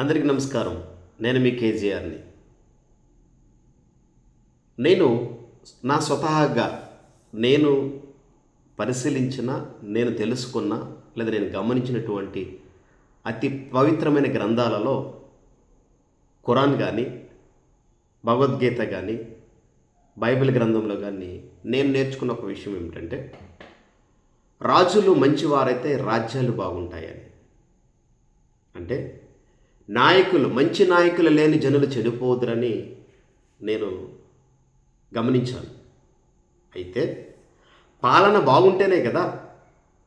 అందరికీ నమస్కారం. నేను మీ కేజీఆర్ని. నేను నా స్వతహాగా నేను పరిశీలించిన నేను తెలుసుకున్న లేదా నేను గమనించినటువంటి అతి పవిత్రమైన గ్రంథాలలో ఖురాన్ కానీ భగవద్గీత కానీ బైబిల్ గ్రంథంలో కానీ నేను నేర్చుకున్న ఒక విషయం ఏమిటంటే రాజులు మంచివారైతే రాజ్యాలు బాగుంటాయని. అంటే నాయకులు మంచి నాయకులు లేని జనులు చెడిపోదురని నేను గమనించాను. అయితే పాలన బాగుంటేనే కదా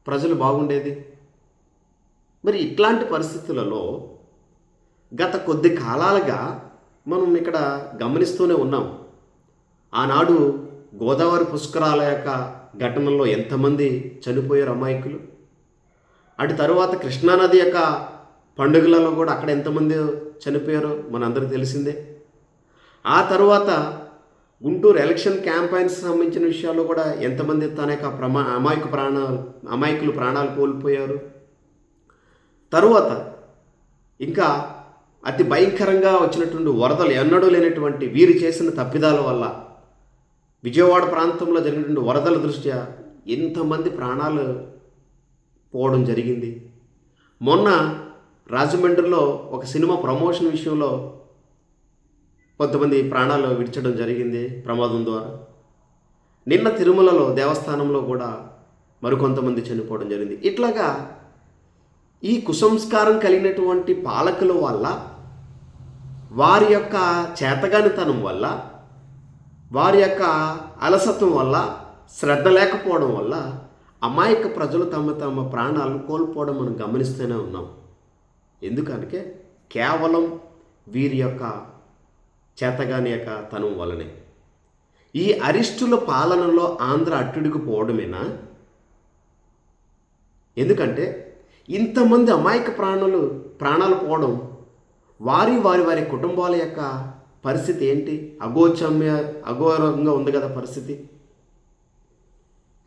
ప్రజలు బాగుండేది? మరి ఇట్లాంటి పరిస్థితులలో గత కొద్ది కాలాలుగా మనం ఇక్కడ గమనిస్తూనే ఉన్నాం. ఆనాడు గోదావరి పుష్కరాల యొక్క ఘటనలో ఎంతమంది చనిపోయారు అమాయకులు? అటు తరువాత కృష్ణానది యొక్క పండుగలలో కూడా అక్కడ ఎంతమంది చనిపోయారో మనందరికీ తెలిసిందే. ఆ తర్వాత గుంటూరు ఎలక్షన్ క్యాంపైన్స్ సంబంధించిన విషయాల్లో కూడా ఎంతమంది తన యొక్క ప్రమా అమాయక ప్రాణాలు అమాయకులు ప్రాణాలు కోల్పోయారు. తరువాత ఇంకా అతి భయంకరంగా వచ్చినటువంటి వరదలు ఎన్నడూ లేనటువంటి వీరు చేసిన తప్పిదాల వల్ల విజయవాడ ప్రాంతంలో జరిగినటువంటి వరదల దృష్ట్యా ఎంతమంది ప్రాణాలు పోవడం జరిగింది. మొన్న రాజమండ్రిలో ఒక సినిమా ప్రమోషన్ విషయంలో కొంతమంది ప్రాణాలు విడిచడం జరిగింది ప్రమాదం ద్వారా. నిన్న తిరుమలలో దేవస్థానంలో కూడా మరికొంతమంది చనిపోవడం జరిగింది. ఇట్లాగా ఈ కుసంస్కారం కలిగినటువంటి పాలకుల వల్ల వారి యొక్క చేతగానితనం వల్ల వారి యొక్క అలసత్వం వల్ల శ్రద్ధ లేకపోవడం వల్ల అమాయక ప్రజలు తమ తమ ప్రాణాలను కోల్పోవడం మనం గమనిస్తూనే ఉన్నాం. ఎందుకంటే కేవలం వీరి యొక్క చేతగాని యొక్క తనం వలనే. ఈ అరిష్టుల పాలనలో ఆంధ్ర అట్టుడికి పోవడమేనా? ఎందుకంటే ఇంతమంది అమాయక ప్రాణులు ప్రాణాలు పోవడం వారి వారి వారి కుటుంబాల యొక్క పరిస్థితి ఏంటి? అగోచమ్య అఘోరంగా ఉంది కదా పరిస్థితి.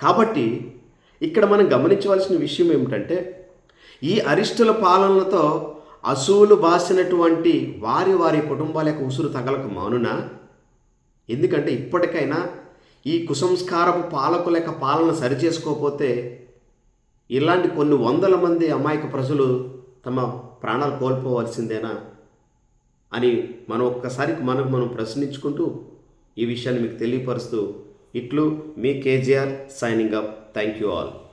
కాబట్టి ఇక్కడ మనం గమనించవలసిన విషయం ఏమిటంటే ఈ అరిష్టుల పాలనలతో అసూలు బాసినటువంటి వారి వారి కుటుంబాల యొక్క ఉసురు తగలకు మౌనున? ఎందుకంటే ఇప్పటికైనా ఈ కుసంస్కారపు పాలకుల యొక్క పాలన సరిచేసుకోకపోతే ఇలాంటి కొన్ని వందల మంది అమాయక ప్రజలు తమ ప్రాణాలు కోల్పోవలసిందేనా? అని మనం ఒక్కసారి మనకు మనం ప్రశ్నించుకుంటూ ఈ విషయాన్ని మీకు తెలియపరుస్తూ ఇట్లు మీ KGR signing up thank you all.